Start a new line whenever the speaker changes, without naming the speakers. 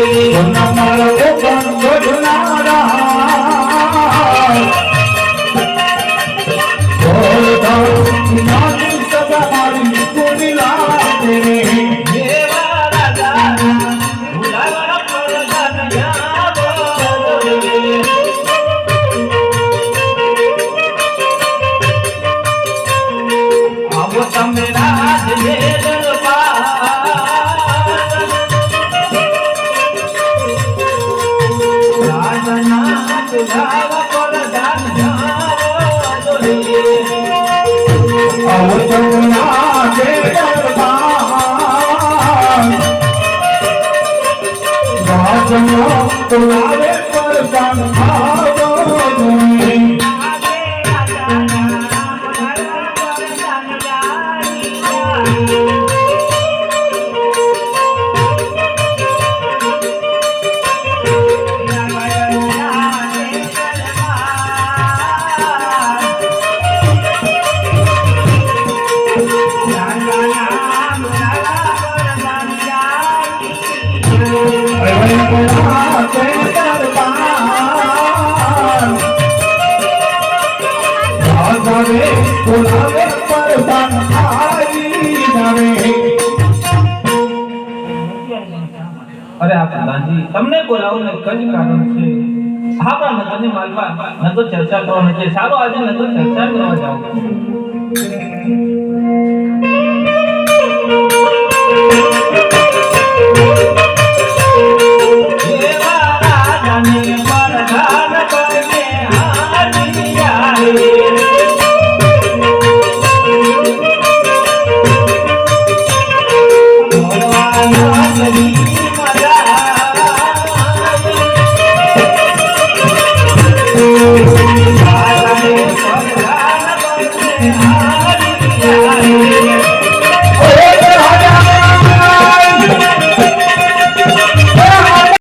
பொன்னமலவே રાજનો
તુલાવે પરસાન
અરે આ પ્રધાનજી તમને બોલાવું ને કઈ કારણ છે? આપણા નગરની માલમાં નગર ચર્ચા કરવાની છે. સારો, આજે નગર ચર્ચા કરવા જાવ Thank.